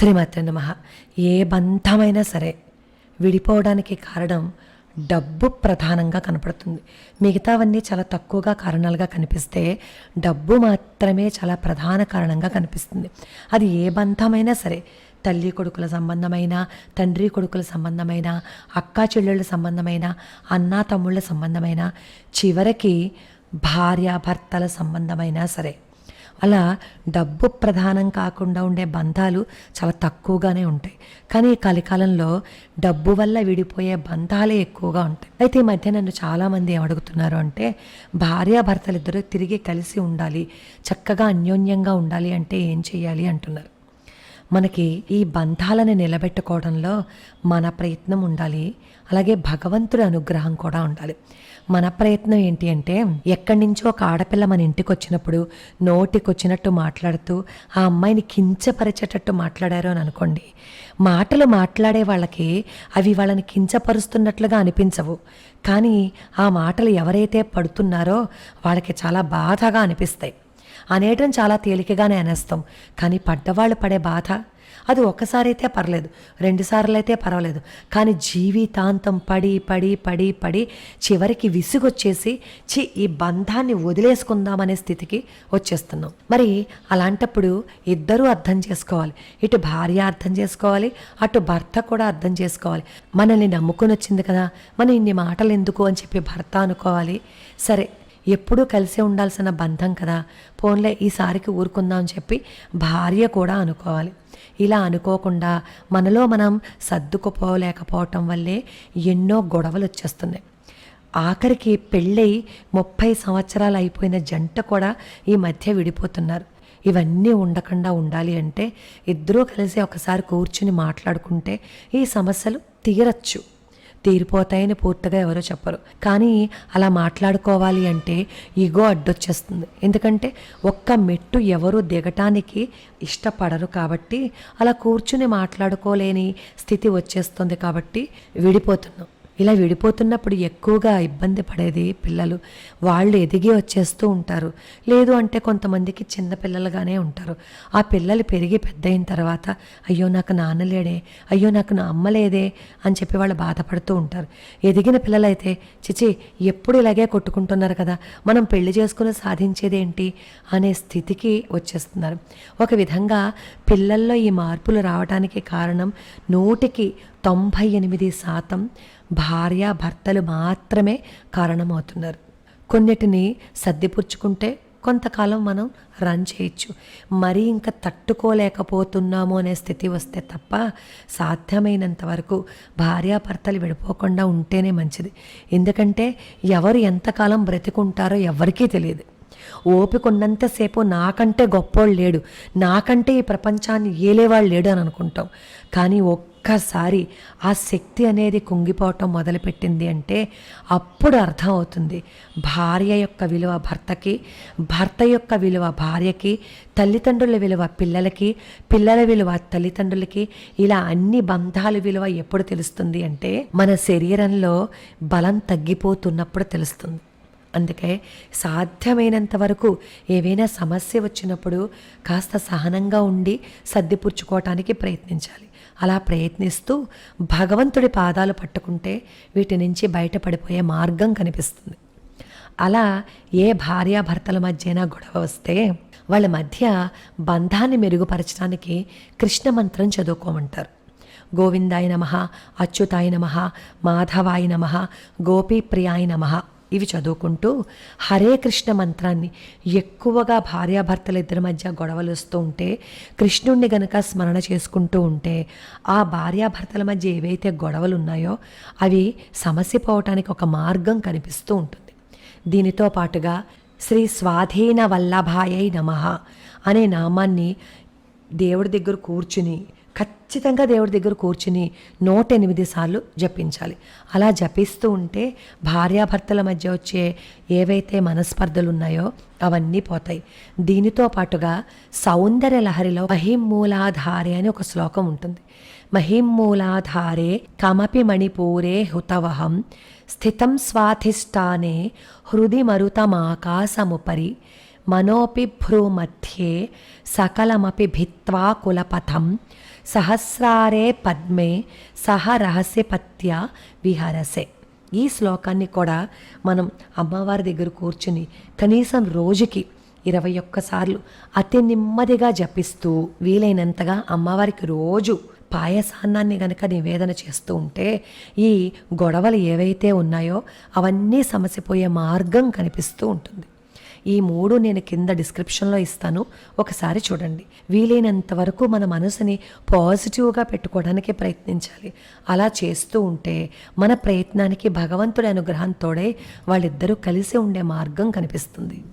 శ్రీమాత్రి నమ. ఏ బంధమైనా సరే విడిపోవడానికి కారణం డబ్బు ప్రధానంగా కనపడుతుంది. మిగతావన్నీ చాలా తక్కువగా కారణాలుగా కనిపిస్తే డబ్బు మాత్రమే చాలా ప్రధాన కారణంగా కనిపిస్తుంది. అది ఏ బంధమైనా సరే తల్లి కొడుకుల సంబంధమైన తండ్రి కొడుకుల సంబంధమైన అక్కా చెల్లెళ్ళ సంబంధమైన అన్నా తమ్ముళ్ళ సంబంధమైన చివరికి భార్యాభర్తల సంబంధమైనా సరే అలా డబ్బు ప్రధానం కాకుండా ఉండే బంధాలు చాలా తక్కువగానే ఉంటాయి. కానీ కలికాలంలో డబ్బు వల్ల విడిపోయే బంధాలే ఎక్కువగా ఉంటాయి. అయితే ఈ మధ్య నన్ను చాలామంది ఏమడుగుతున్నారు అంటే భార్యాభర్తలు ఇద్దరు తిరిగి కలిసి ఉండాలి చక్కగా అన్యోన్యంగా ఉండాలి అంటే ఏం చేయాలి అంటున్నారు. మనకి ఈ బంధాలను నిలబెట్టుకోవడంలో మన ప్రయత్నం ఉండాలి అలాగే భగవంతుడి అనుగ్రహం కూడా ఉండాలి. మన ప్రయత్నం ఏంటి అంటే ఎక్కడి నుంచో ఒక ఆడపిల్ల మన ఇంటికి వచ్చినప్పుడు నోటికొచ్చినట్టు మాట్లాడుతూ ఆ అమ్మాయిని కించపరిచేటట్టు మాట్లాడారు అని అనుకోండి. మాటలు మాట్లాడే వాళ్ళకి అవి వాళ్ళని కించపరుస్తున్నట్లుగా అనిపించవు. కానీ ఆ మాటలు ఎవరైతే పడుతున్నారో వాళ్ళకి చాలా బాధగా అనిపిస్తాయి. అనేయటం చాలా తేలికగానే అనేస్తాం. కానీ పడ్డవాళ్ళు పడే బాధ అది ఒక్కసారి అయితే పర్లేదు రెండుసార్లు అయితే పర్వాలేదు. కానీ జీవితాంతం పడి పడి పడి పడి చివరికి విసుగొచ్చేసి చి ఈ బంధాన్ని వదిలేసుకుందామనే స్థితికి వచ్చేస్తున్నాం. మరి అలాంటప్పుడు ఇద్దరూ అర్థం చేసుకోవాలి. ఇటు భార్య అర్థం చేసుకోవాలి అటు భర్త కూడా అర్థం చేసుకోవాలి. మనల్ని నమ్ముకొని వచ్చింది కదా మనం ఇన్ని మాటలు ఎందుకు అని చెప్పి భర్త అనుకోవాలి. సరే ఎప్పుడూ కలిసే ఉండాల్సిన బంధం కదా. పోన్లే ఈసారికి ఊరుకుందాం అని చెప్పి భార్య కూడా అనుకోవాలి. ఇలా అనుకోకుండా మనలో మనం సర్దుకుపోలేకపోవటం వల్లే ఎన్నో గొడవలు వచ్చేస్తున్నాయి. ఆఖరికి పెళ్ళై ముప్పై సంవత్సరాలు అయిపోయిన జంట కూడా ఈ మధ్య విడిపోతున్నారు. ఇవన్నీ ఉండకుండా ఉండాలి అంటే ఇద్దరూ కలిసి ఒకసారి కూర్చుని మాట్లాడుకుంటే ఈ సమస్యలు తీరచ్చు. తీరిపోతాయని పూర్తిగా ఎవరో చెప్పరు. కానీ అలా మాట్లాడుకోవాలి అంటే ఈగో అడ్డొచ్చేస్తుంది. ఎందుకంటే ఒక్క మెట్టు ఎవరు దిగటానికి ఇష్టపడరు కాబట్టి అలా కూర్చుని మాట్లాడుకోలేని స్థితి వచ్చేస్తుంది కాబట్టి విడిపోతున్నాం. ఇలా విడిపోతున్నప్పుడు ఎక్కువగా ఇబ్బంది పడేది పిల్లలు. వాళ్ళు ఎదిగి వచ్చేస్తూ ఉంటారు. లేదు అంటే కొంతమందికి చిన్న పిల్లలుగానే ఉంటారు. ఆ పిల్లలు పెరిగి పెద్ద అయిన తర్వాత అయ్యో నాకు నాన్న లేడే అయ్యో నాకు నా అమ్మ లేదే అని చెప్పి వాళ్ళు బాధపడుతూ ఉంటారు. ఎదిగిన పిల్లలైతే చిచి ఎప్పుడు ఇలాగే కొట్టుకుంటున్నారు కదా? మనం పెళ్ళి చేసుకుని సాధించేదేంటి? అనే స్థితికి వచ్చేస్తున్నారు. ఒక విధంగా పిల్లల్లో ఈ మార్పులు రావడానికి కారణం నూటికి తొంభై ఎనిమిది శాతం భార్యాభర్తలు మాత్రమే కారణమవుతున్నారు. కొన్నిటిని సర్దిపుచ్చుకుంటే కొంతకాలం మనం రన్ చేయొచ్చు. మరీ ఇంకా తట్టుకోలేకపోతున్నాము అనే స్థితి వస్తే తప్ప సాధ్యమైనంత వరకు భార్యాభర్తలు విడిపోకుండా ఉంటేనే మంచిది. ఎందుకంటే ఎవరు ఎంతకాలం బ్రతికుంటారో ఎవరికీ తెలియదు. ఓపిక ఉన్నంతసేపు నాకంటే గొప్పోళ్ళు లేడు. నాకంటే ఈ ప్రపంచాన్ని ఏలేవాళ్ళు లేడు అని అనుకుంటాం. కానీ ఒక్కసారి ఆ శక్తి అనేది కుంగిపోవటం మొదలుపెట్టింది అంటే అప్పుడు అర్థం అవుతుంది భార్య యొక్క విలువ భర్తకి భర్త యొక్క విలువ భార్యకి తల్లిదండ్రుల విలువ పిల్లలకి పిల్లల విలువ తల్లిదండ్రులకి ఇలా అన్ని బంధాల విలువ ఎప్పుడు తెలుస్తుంది అంటే మన శరీరంలో బలం తగ్గిపోతున్నప్పుడు తెలుస్తుంది. అందుకే సాధ్యమైనంత వరకు ఏవైనా సమస్య వచ్చినప్పుడు కాస్త సహనంగా ఉండి సర్దిపుచ్చుకోవటానికి ప్రయత్నించాలి. అలా ప్రయత్నిస్తూ భగవంతుడి పాదాలు పట్టుకుంటే వీటి నుంచి బయటపడిపోయే మార్గం కనిపిస్తుంది. అలా ఏ భార్యాభర్తల మధ్యన గొడవ వస్తే వాళ్ళ మధ్య బంధాన్ని మెరుగుపరచడానికి కృష్ణ మంత్రం చదువుకోమంటారు. గోవిందాయ నమ అచ్యుతాయ నమ మాధవాయ నమ గోపీప్రియాయ నమ ఇవి చదువుకుంటూ హరే కృష్ణ మంత్రాన్ని ఎక్కువగా భార్యాభర్తల ఇద్దరి మధ్య గొడవలు వస్తూ ఉంటే కృష్ణుణ్ణి గనక స్మరణ చేసుకుంటూ ఉంటే ఆ భార్యాభర్తల మధ్య ఏవైతే గొడవలు ఉన్నాయో అవి సమస్య పోవటానికి ఒక మార్గం కనిపిస్తూ ఉంటుంది. దీనితో పాటుగా శ్రీ స్వాధీన వల్లభాయై నమ అనే నామాన్ని దేవుడి దగ్గర కూర్చుని ఖచ్చితంగా దేవుడి దగ్గర కూర్చుని నూట ఎనిమిది సార్లు జపించాలి. అలా జపిస్తూ ఉంటే భార్యాభర్తల మధ్య వచ్చే ఏవైతే మనస్పర్ధలు ఉన్నాయో అవన్నీ పోతాయి. దీనితో పాటుగా సౌందర్య లహరిలో మహిమూలాధారే అని ఒక శ్లోకం ఉంటుంది. మహిమూలాధారే కమపి మణిపూరే హుతవహం స్థితం స్వాధిష్టానే హృది మరుతమాకాశముపరి మనోపి భ్రూమధ్యే సకలమపి భిత్వా కులపథం సహస్రారే పద్మే సహ రహస్యపత్య విహరసే. ఈ శ్లోకాన్ని కూడా మనం అమ్మవారి దగ్గర కూర్చుని కనీసం రోజుకి ఇరవై ఒక్కసార్లు అతి నెమ్మదిగా జపిస్తూ వీలైనంతగా అమ్మవారికి రోజు పాయసాన్నాన్ని గనక నివేదన చేస్తూ ఉంటే ఈ గొడవలు ఏవైతే ఉన్నాయో అవన్నీ సమసిపోయే మార్గం కనిపిస్తూ ఉంటుంది. ఈ మూడు నేను కింద డిస్క్రిప్షన్లో ఇస్తాను. ఒకసారి చూడండి. వీలైనంత వరకు మన మనసుని పాజిటివ్గా పెట్టుకోవడానికి ప్రయత్నించాలి. అలా చేస్తూ ఉంటే మన ప్రయత్నానికి భగవంతుడి అనుగ్రహంతోడే వాళ్ళిద్దరూ కలిసి ఉండే మార్గం కనిపిస్తుంది.